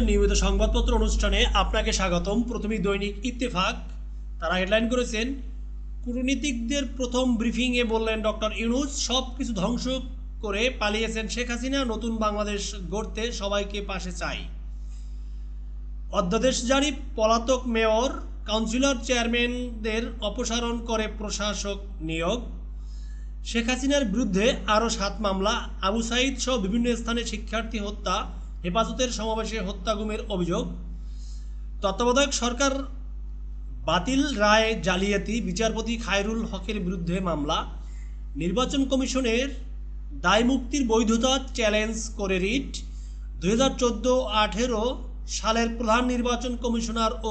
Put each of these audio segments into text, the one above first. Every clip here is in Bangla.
নিয়মিত সংবাদপত্র অনুষ্ঠানে আপনাকে স্বাগতম। প্রথমেই দৈনিক ইত্তেফাক। তারা হেডলাইন করেছেন, কূটনীতিকদের প্রথম ব্রিফিংয়ে বললেন ডক্টর ইউনুস সব কিছু ধ্বংস করে পালিয়েছেন শেখ হাসিনা, নতুন বাংলাদেশ গড়তে সবাইকে পাশে চাই। অধ্যাদেশ জারি, পলাতক মেয়র, কাউন্সিলর চেয়ারম্যানদের অপসারণ করে প্রশাসক নিয়োগ। শেখ হাসিনার বিরুদ্ধে আরও সাত মামলা, আবু সাইদ সহ বিভিন্ন স্থানে শিক্ষার্থী হত্যা। হেফাজতের সমাবেশে হত্যা গুমের অভিযোগ। তত্ত্বাবধায়ক সরকার বাতিল রায় জালিয়াতি, বিচারপতি খায়রুল হকের বিরুদ্ধে মামলা। নির্বাচন কমিশনের দায়মুক্তির বৈধতা চ্যালেঞ্জ করে রিট। দুই হাজার চোদ্দ আঠেরো সালের প্রধান নির্বাচন কমিশনার ও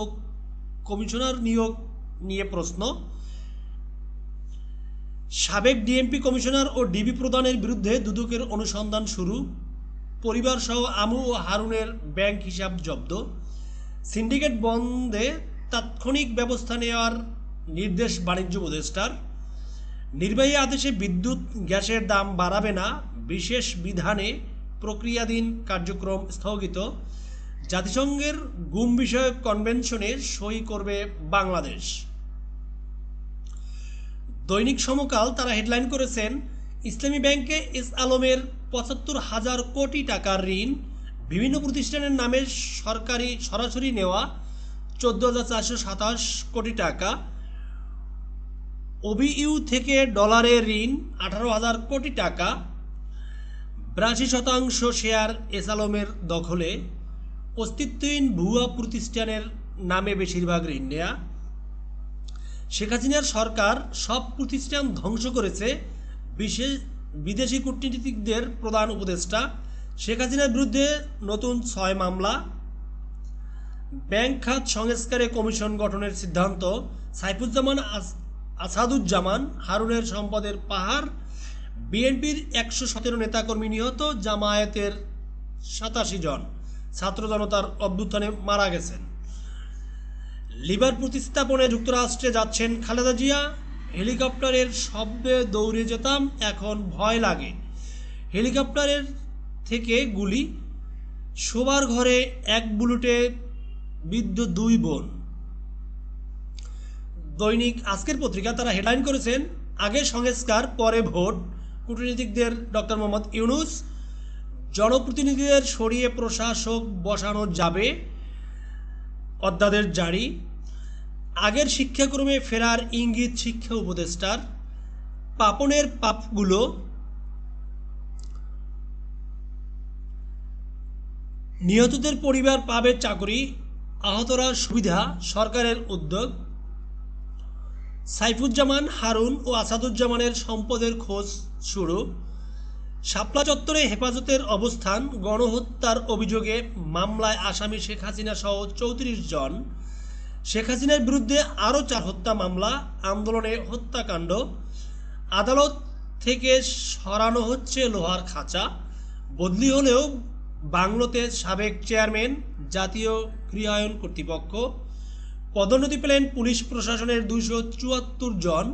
কমিশনার নিয়োগ নিয়ে প্রশ্ন। সাবেক ডিএমপি কমিশনার ও ডিবি প্রধানের বিরুদ্ধে দুদকের অনুসন্ধান শুরু। পরিবার সহ আমু ও হারুনের ব্যাংক হিসাব জব্দ। সিন্ডিকেট বন্ধে তাৎক্ষণিক ব্যবস্থা নেওয়ার নির্দেশ বাণিজ্য উপদেষ্টার। নির্বাহী আদেশে বিদ্যুৎ গ্যাসের দাম বাড়াবে না, বিশেষ বিধানে প্রক্রিয়াধীন কার্যক্রম স্থগিত। জাতিসংঘের গুম বিষয়ক কনভেনশনে সই করবে বাংলাদেশ। দৈনিক সমকাল তারা হেডলাইন করেছেন ইসলামী ব্যাংকে এস আলমের পঁচাত্তর হাজার কোটি টাকার ঋণ, বিভিন্ন প্রতিষ্ঠানের নামে সরকারি সরাসরি নেওয়া চোদ্দ হাজার চারশো সাতাশ কোটি টাকা। ওবিইউ থেকে ডলারের ঋণ আঠারো হাজার কোটি টাকা। বিরাশি শতাংশ শেয়ার এস আলমের দখলে। অস্তিত্বহীন ভুয়া প্রতিষ্ঠানের নামে বেশিরভাগ ঋণ নেয়া। শেখ হাসিনার সরকার সব প্রতিষ্ঠান ধ্বংস করেছে। বিশেষ বিদেশি কূটনীতিকদের প্রধান উপদেষ্টা শেখ হাসিনার বিরুদ্ধে নতুন ছয় মামলা, ব্যাংক খাত সংস্কারে কমিশন গঠনের সিদ্ধান্ত, সাইফুজ্জামান আস- আসাদুজ্জামান হারুনের সম্পদের পাহাড়, বিএনপির একশো সতেরো নেতাকর্মী নিহত, জামায়াতের সাতাশি জন ছাত্র জনতার অভ্যুত্থানে মারা গেছেন। লিবার প্রতিস্থাপনে যুক্তরাষ্ট্রে যাচ্ছেন খালেদা জিয়া। হেলিকপ্টারের শব্দে দৌড়ে যেতাম, এখন ভয় লাগে। হেলিকপ্টারের থেকে গুলি, শোবার ঘরে এক বুলেটে বিদ্ধ দুই বোন। দৈনিক আজকের পত্রিকা তারা হেডলাইন করেছেন, আগে সংস্কার, পরে ভোট। কূটনীতিকদের ডক্টর মোহাম্মদ ইউনুস, জনপ্রতিনিধিদের সরিয়ে প্রশাসক বসানো যাবে, অধ্যাদেশ জারি। আগের শিক্ষাক্রমে ফেরার ইঙ্গিত শিক্ষা উপদেষ্টার পাপনের পাপগুলো নিহতদের পরিবার পাবে চাকরি, আহতরা সুবিধা, সরকারের উদ্যোগ। সাইফুজ্জামান, হারুন ও আসাদুজ্জামানের সম্পদের খোঁজ শুরু। শাপলা চত্বরে হেফাজতের অবস্থান, গণহত্যার অভিযোগে মামলায় আসামি শেখ হাসিনা সহ চৌত্রিশ জন। শেখ হাসিনার বিরুদ্ধে আরও চার হত্যা মামলা, আন্দোলনে হত্যাকাণ্ড, আদালত থেকে সরানো হচ্ছে লোহার খাঁচা, বদলি হলেও বাংলোতে সাবেক চেয়ারম্যান, জাতীয় গৃহায়ন কর্তৃপক্ষ, পদোন্নতি পেলেন পুলিশ প্রশাসনের দুইশো চুয়াত্তর জন।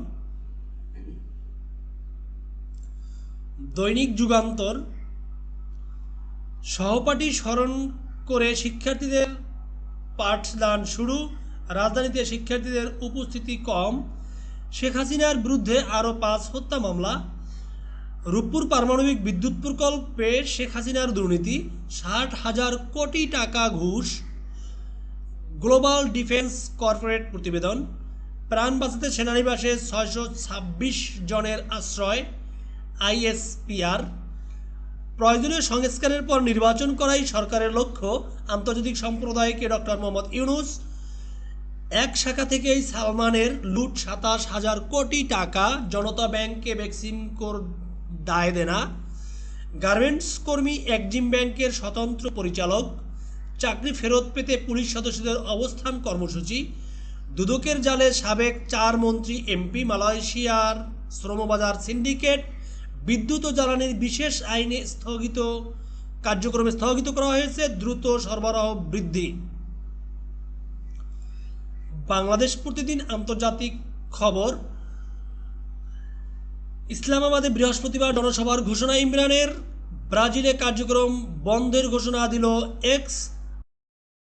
দৈনিক যুগান্তর, সহপাঠী স্মরণ করে শিক্ষার্থীদের পাঠদান শুরু। রাজধানীতে শিক্ষার্থীদের উপস্থিতি কম। শেখ হাসিনার বিরুদ্ধে আরও পাঁচ হত্যা মামলা। রূপপুর পারমাণবিক বিদ্যুৎ প্রকল্পে শেখ হাসিনার দুর্নীতি, ষাট হাজার কোটি টাকা ঘুষ। গ্লোবাল ডিফেন্স কর্পোরেট প্রতিবেদন, প্রাণ বাঁচাতে সেনানিবাসে ছয়শো ছাব্বিশ জনের আশ্রয়, আইএসপিআর। প্রয়োজনীয় সংস্কারের পর নির্বাচন করাই সরকারের লক্ষ্য। আন্তর্জাতিক সম্প্রদায়কে ডক্টর মোহাম্মদ ইউনুস এক শাখা থেকেই সালমানের লুট সাতাশ হাজার কোটি টাকা জনতা ব্যাংকে কর দায় দেনা। গার্মেন্টস কর্মী একজিম ব্যাংকের স্বতন্ত্র পরিচালক, চাকরি ফেরত পেতে পুলিশ সদস্যদের অবস্থান কর্মসূচি। দুদকের জালে সাবেক চার মন্ত্রী এমপি, মালয়েশিয়ার শ্রমবাজার সিন্ডিকেট, বিদ্যুৎ ও জ্বালানির বিশেষ আইনে স্থগিত, কার্যক্রমে স্থগিত করা হয়েছে, দ্রুত সরবরাহ বৃদ্ধি। বাংলাদেশ প্রতিদিন আন্তর্জাতিক খবর। ইসলামাবাদে বৃহস্পতিবার জনসভার ঘোষণা ইমরানের। ব্রাজিলে কার্যক্রম বন্ধের ঘোষণা দিল এক্স